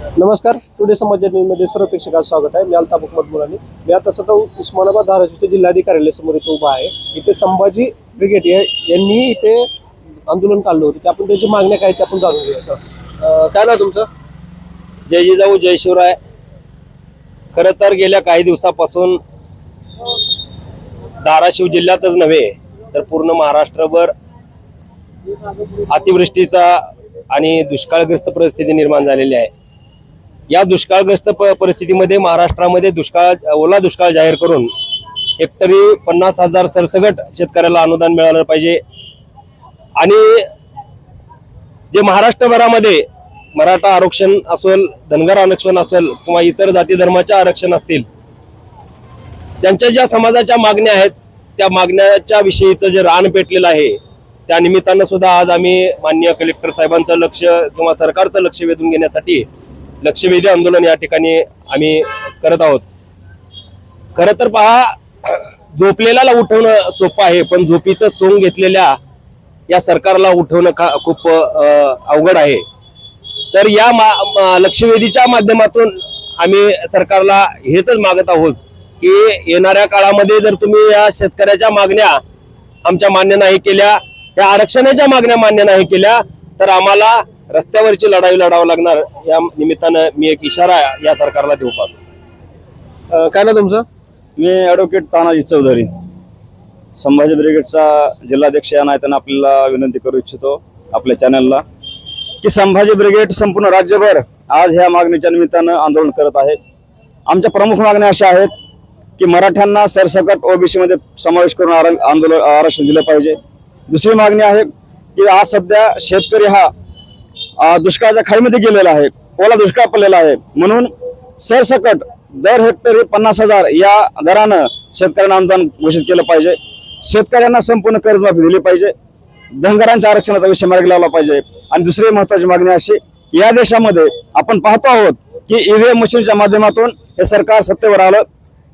नमस्कार. टुडे समाज न्यूजमध्ये सर्व प्रेक्षकांचं स्वागत आहे. मी अल्ताफ हुकमत मुलानी मी आता सध्या उस्मानाबाद धाराशिवच्या जिल्हाधिकारी समोर इथे उभा आहे. इथे संभाजी ब्रिगेड यांनी इथे आंदोलन काढलं होतं. ते आपण त्याची मागण्या काय ते आपण जाणून घेऊया. सर. काय ना तुमचं? जय जिजाऊ जय शिवराय. खरं तर गेल्या काही दिवसापासून धाराशिव जिल्ह्यातच नव्हे तर पूर्ण महाराष्ट्रभर अतिवृष्टीचा आणि दुष्काळग्रस्त परिस्थिती निर्माण झालेली आहे. या दुष्काळग्रस्त परिस्थितीमध्ये महाराष्ट्रामध्ये दुष्काळ ओला दुष्काळ जाहीर करून हेक्टरी पन्नास हजार सरसगट शेतकऱ्याला अनुदान मिळालं पाहिजे. आणि जे महाराष्ट्रभरामध्ये मराठा आरक्षण असेल धनगर आरक्षण असेल किंवा इतर जाती धर्माचे आरक्षण असतील त्यांच्या ज्या समाजाच्या मागण्या आहेत त्या मागण्याच्या विषयीचं जे रान पेटलेलं आहे त्या निमित्तानं सुद्धा आज आम्ही माननीय कलेक्टर साहेबांचं लक्ष किंवा सरकारचं लक्ष वेधून घेण्यासाठी लक्षवेधी आंदोलन या ठिकाणी आम्ही करत आहोत. खरं तर पहा झोपलेल्याला उठवणं सोपं आहे पण झोपीचं सोंग घेतलेल्या या सरकारला उठवणं का खूप अवघड आहे. तर या मा मा- लक्षवेधीच्या माध्यमातून आम्ही सरकारला हेच मागत आहोत की येणाऱ्या काळामध्ये जर तुम्ही या शेतकऱ्याच्या मागण्या आमच्या मान्य नाही केल्या या आरक्षणाच्या मागण्या मान्य नाही केल्या तर आम्हाला रस्त्यावरची लढाई लढावं लागणार या निमित्तानं मी एक इशारा या सरकारला देऊ पाहतो. काय ना तुमचं? मी ॲडव्होकेट तानाजी चौधरी. संभाजी ब्रिगेडचा जिल्हाध्यक्ष या नात्यानं आपल्याला विनंती करू इच्छितो आपल्या चॅनलला की संभाजी ब्रिगेड संपूर्ण राज्यभर आज ह्या मागणीच्या निमित्तानं आंदोलन करत आहे. आमच्या प्रमुख मागण्या अशा आहेत की मराठ्यांना सरसकट ओबीसी मध्ये समावेश करून आर- आंदोलन आरक्षण दिलं पाहिजे. दुसरी मागणी आहे की आज सध्या शेतकरी हा दुष्काळाच्या खाईमध्ये गेलेला आहे ओला दुष्काळ पडलेला आहे म्हणून सरसकट दर हेक्टरी पन्नास हजार या दरानं शेतकऱ्यांना अनुदान घोषित केलं पाहिजे. शेतकऱ्यांना संपूर्ण कर्जमाफी दिली पाहिजे. धनगरांच्या आरक्षणाचा विषय मार्गी लावला पाहिजे. आणि दुसरी महत्वाची मागणी अशी या देशामध्ये आपण पाहतो आहोत की ईव्हीएम मशीनच्या माध्यमातून हे सरकार सत्तेवर आलं.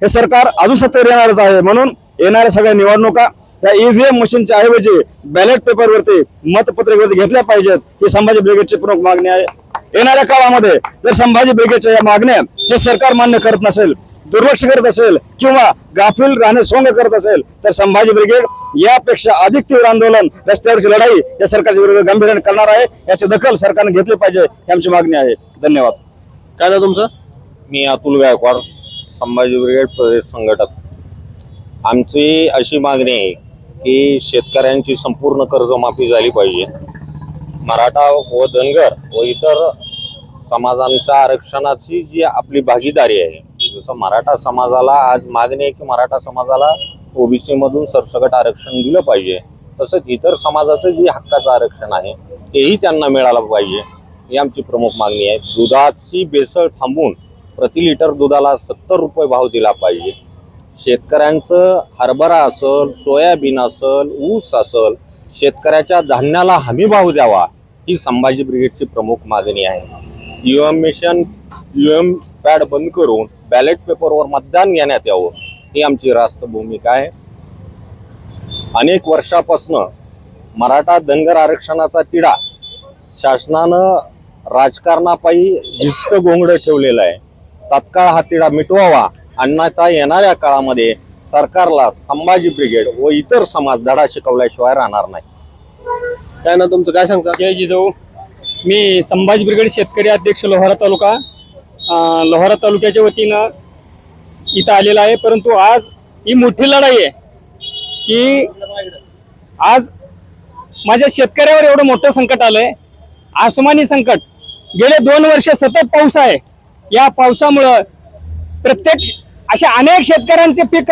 हे सरकार अजून सत्तेवर येणारच आहे म्हणून येणाऱ्या सगळ्या निवडणुका या ईव्हीएम मशीनच्या ऐवजी बॅलेट पेपरवरती मतपत्रिकेवरती घेतल्या पाहिजेत ही संभाजी ब्रिगेडची प्रमुख मागणी आहे. येणाऱ्या काळामध्ये जर संभाजी ब्रिगेडच्या या मागण्या हे सरकार मान्य करत नसेल दुर्लक्ष करत असेल किंवा गाफील राहणे सोंग करत असेल तर संभाजी ब्रिगेड यापेक्षा अधिक तीव्र आंदोलन रस्त्यावरची लढाई या सरकारच्या विरोधात गांभीर्याने करणार आहे याची दखल सरकारने घेतली पाहिजे ही आमची मागणी आहे. धन्यवाद. काय ना तुमचं? मी अतुल गायकवाड संभाजी ब्रिगेड प्रदेश संघटक. आमची अशी मागणी आहे की शेतकऱ्यांची संपूर्ण कर्जमाफी झाली पाहिजे. मराठा व धनगर व इतर समाजांच्या आरक्षणाची जी आपली भागीदारी आहे जसं मराठा समाजाला आज मागणी आहे की मराठा समाजाला ओबीसीमधून सरसकट आरक्षण दिलं पाहिजे तसंच इतर समाजाचं जे हक्काचं आरक्षण आहे तेही त्यांना मिळालं पाहिजे ही आमची प्रमुख मागणी आहे. दुधाची बेसळ थांबून प्रति लिटर दुधाला सत्तर रुपये भाव दिला पाहिजे. शेतकऱ्यांचं हरभरा असल सोयाबीन असल ऊस असल शेतकऱ्याच्या धान्याला हमी भाव द्यावा ही संभाजी ब्रिगेडची प्रमुख मागणी आहे. युएम मिशन युएम पॅड बंद करून बॅलेट पेपरवर मतदान घेण्यात यावं ही आमची रास्त भूमिका आहे. अनेक वर्षापासनं मराठा धनगर आरक्षणाचा तिढा शासनानं राजकारणापायी भिस्त गोंगडं ठेवलेलं आहे. तात्काळ हा तिढा मिटवावा अन्यथा येणाऱ्या काळामध्ये सरकारला संभाजी ब्रिगेड व इतर समाज धडा शिकवल्याशिवाय राहणार नाही. काय ना तुमचं? काय सांगता? जय जिजाऊ. मी संभाजी ब्रिगेड शेतकरी अध्यक्ष लोहारा तालुका. लोहारा तालुक्याच्या वतीनं इथं आलेला आहे परंतु आज ही मोठी लढाई आहे. की आज माझ्या शेतकऱ्यावर एवढं मोठं संकट आलंय. आसमानी संकट. गेले दोन वर्ष सतत पाऊस आहे. या पावसामुळं प्रत्येक अशा अनेक शेतकऱ्यांचे पीक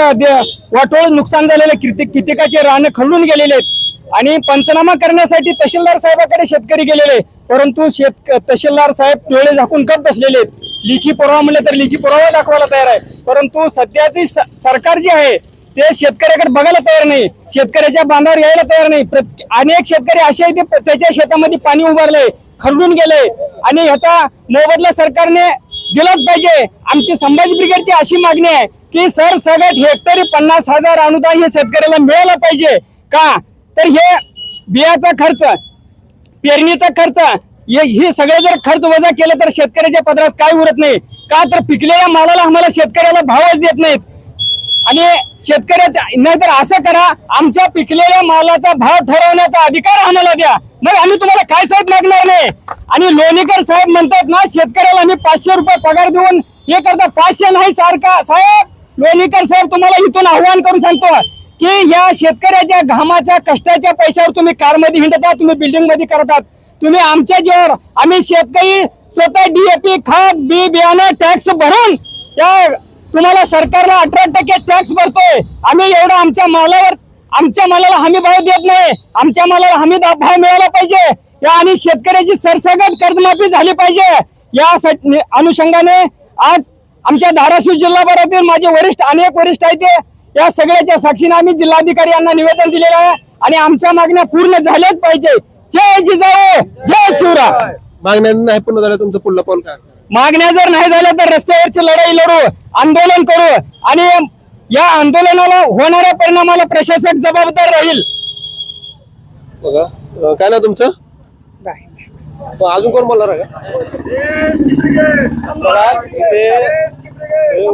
वाटोळ नुकसान झालेले किती कित्येकाचे रानं खरडून गेलेले आहेत. आणि पंचनामा करण्यासाठी तहसीलदार साहेबाकडे शेतकरी गेलेले परंतु शेत तहसीलदार साहेब डोळे झाकून कप बसलेले आहेत. लिखी पुरावा म्हणलं तर लिखी पुरावा दाखवायला तयार आहे. परंतु सध्याची स- सरकार जी आहे ते शेतकऱ्याकडे बघायला तयार नाही. शेतकऱ्याच्या बांधावर यायला तयार नाही. अनेक शेतकरी असे आहेत त्याच्या शेतामध्ये पाणी उभारलंय खरडून गेले आणि ह्याचा मोबदला सरकारने दिलंच पाहिजे. आमची संभाजी ब्रिगेडची अशी मागणी आहे की सर सगळ्यात हेक्टरी पन्नास हजार अनुदान हे शेतकऱ्याला मिळालं पाहिजे. का? तर हे बियाचा खर्च पेरणीचा खर्च हे हे सगळे जर खर्च वजा केलं तर शेतकऱ्याच्या पदरात काय उरत नाही. का? तर पिकलेल्या मालाला आम्हाला शेतकऱ्याला भावच देत नाहीत. आणि शेतकऱ्याच्या नाहीतर असं करा आमच्या पिकलेल्या मालाचा भाव ठरवण्याचा अधिकार आम्हाला द्या. मग आम्ही तुम्हाला काय साहेब मागणार नाही? आणि लोणीकर साहेब म्हणतात ना शेतकऱ्याला आम्ही पाचशे रुपये पगार देऊन हे करता. पाचशे नाही सारखा. साहेब लोणीकर साहेब तुम्हाला इथून आव्हान करून सांगतो. की या शेतकऱ्याच्या घामाच्या कष्टाच्या पैशावर तुम्ही कारमध्ये हिंडतात तुम्ही बिल्डिंगमध्ये करतात तुम्ही आमच्या जीवावर आम्ही शेतकरी स्वतः डीएपी खत बी बियाणं टॅक्स भरून या तुम्हाला सरकारला अठरा टक्के टॅक्स भरतोय. आम्ही एवढं आमच्या मालावर आमच्या मालाला हमी भाव देत नाही. आमच्या मालाला हमी भाव मिळाला पाहिजे. या आणि शेतकऱ्याची सरसकट कर्जमाफी झाली पाहिजे. या अनुषंगाने आज आमच्या धाराशिव जिल्हाभरातील माझे वरिष्ठ अनेक वरिष्ठ आहेत या सगळ्याच्या साक्षीने आम्ही जिल्हाधिकारी यांना निवेदन दिलेलं आहे. आणि आमच्या मागण्या पूर्ण झाल्याच पाहिजे. जय जिजाऊ जय शिवराय. मागण्या नाही पूर्ण झाल्या तुमचं पुढलं पाऊल काय? मागण्या जर नाही झाल्या तर रस्त्यावरची लढाई लढू आंदोलन करू. आणि या आंदोलनाला होणाऱ्या परिणामाला प्रशासक जबाबदार राहील. बघा अं, काय ना तुमचं? मग अजून कोण बोलणार आहे? का बघा, इथे हे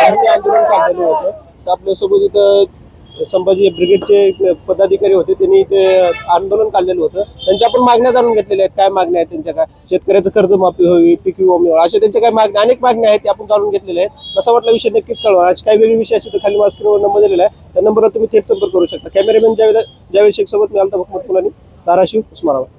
आम्ही आंदोलन काढलेलं होतं. तर आपल्यासोबत इथं संभाजी ब्रिगेडचे पदाधिकारी होते त्यांनी ते आंदोलन काढलेलं होतं. त्यांच्या आपण मागण्या जाणून घेतलेल्या आहेत. काय मागण्या आहेत त्यांच्या? काय शेतकऱ्याचं कर्जमाफी व्हावी पीक विमा मिळावा अशा त्यांच्या काय मागण्या अनेक मागण्या आहेत त्या आपण जाणून घेतलेल्या आहेत. कसा वाटला विषय नक्कीच कळवा. आज काही वेगळे विषय असेल तर खाली माझ्या नंबर दिलेला आहे. त्या नंबरवर तुम्ही थेट संपर्क करू शकता. कॅमेरामॅन जावेद ज्यावेळेस शेख सोबत मी तर मुलांनी धाराशिव उस्मानाबाद.